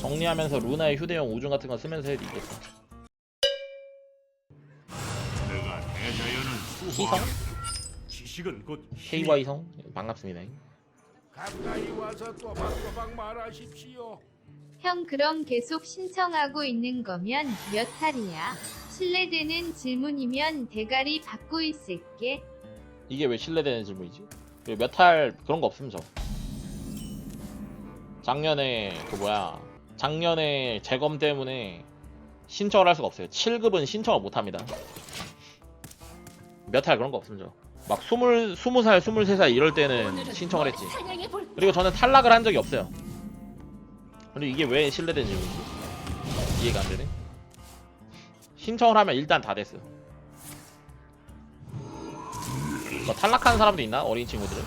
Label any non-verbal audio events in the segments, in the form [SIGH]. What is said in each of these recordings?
정리하면서 루나의 휴대용 우중 같은 거 쓰면서 해도 이겼어. 내가 대자연은 희성? 지식은 곧 KY 성 반갑습니다. 가까이 와서 또박또박 말하십시오. 형 그럼 계속 신청하고 있는 거면 몇 탈이야? 실례되는 질문이면 대가리 받고 있을게. 이게 왜 신뢰되는 질문이지? 몇 할 그런 거 없음 저. 작년에 그 뭐야 작년에 재검 때문에 신청을 할 수가 없어요. 7급은 신청을 못 합니다. 몇 할 그런 거 없음 저. 막 20, 20살, 23살 이럴 때는 신청을 했지. 그리고 저는 탈락을 한 적이 없어요. 근데 이게 왜 신뢰되는 질문이지? 이해가 안 되네. 신청을 하면 일단 다 됐어. 뭐 탈락한 사람도 있나? 어린 친구들은?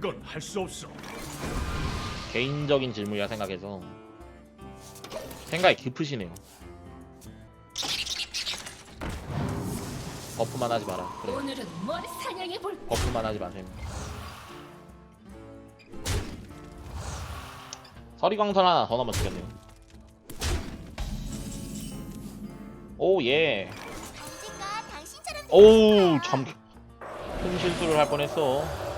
그건 할 수 없어. 개인적인 질문이라 생각해서 생각이 깊으시네요. 버프만 하지 마라. 그래. 오늘은 머리 사냥해 볼 버프만 하지 마세요. 서리광선 하나 더 넣으면 좋겠네요. 오 예. 오우 참. 큰 실수를 할 뻔했어.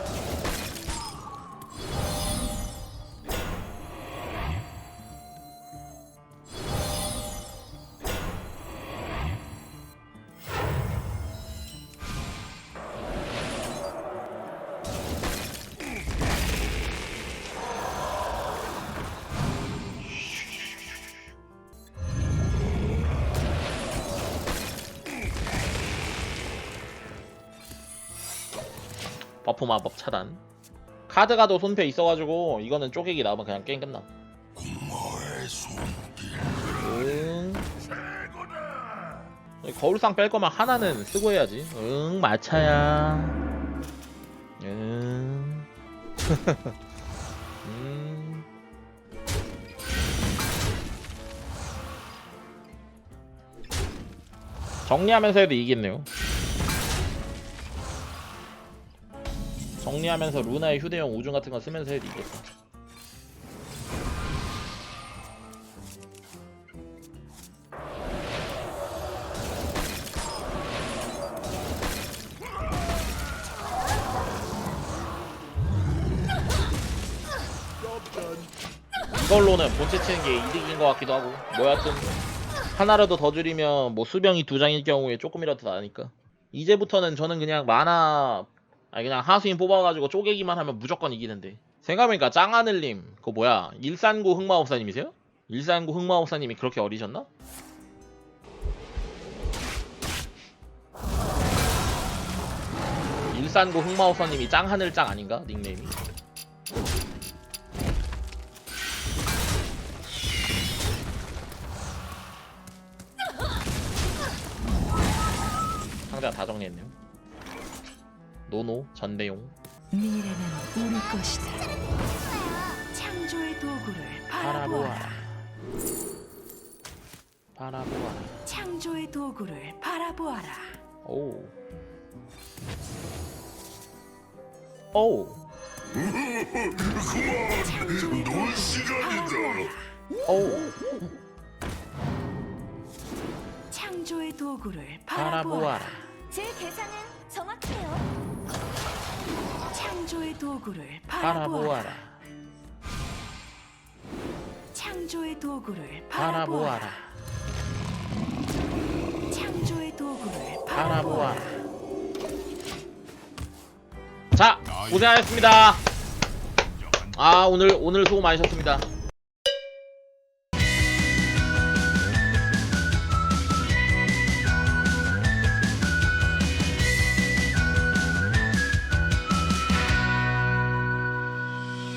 버프 마법 차단. 카드가도 손패 있어가지고 이거는 쪼개기 나오면 그냥 게임 끝나. 응. 거울상 뺄 거면 하나는 쓰고 해야지. 응, 마차야. 응. [LAUGHS] 음. 정리하면서 해도 이기겠네요. 정리하면서 루나의 휴대용 우중 같은 거 쓰면서 해도 이겼어. 이걸로는 본체 치는 게 이득인 것 같기도 하고 뭐 여하튼 하나라도 더 줄이면 뭐 수병이 두 장일 경우에 조금이라도 나으니까 이제부터는 저는 그냥 만화 아니 그냥 하수인 뽑아가지고 쪼개기만 하면 무조건 이기는데 생각해보니까 짱하늘님 그거 뭐야 일산구 흑마법사님이세요? 일산구 흑마법사님이 그렇게 어리셨나? 일산구 흑마법사님이 짱하늘짱 아닌가? 닉네임이 상대가 다 정리했네요 노노 전대용 미래는 우리 것이다. 창조의 도구를 바라보아라. 바라보아라 창조의 도구를 바라보아라. 오. 오. 창조의 도구를 바라보아라. 오. 창조의 도구를 바라보아라. 바라보아라. 제 계산은 정확해요. 도구를 바라보아라. 바라보아라. 창조의 도구를 바라보아라. 바라보아라. 창조의 도구를 바라보아라. 바라보아라. 자, 고생하셨습니다. 아, 오늘 오늘 수고 많으셨습니다.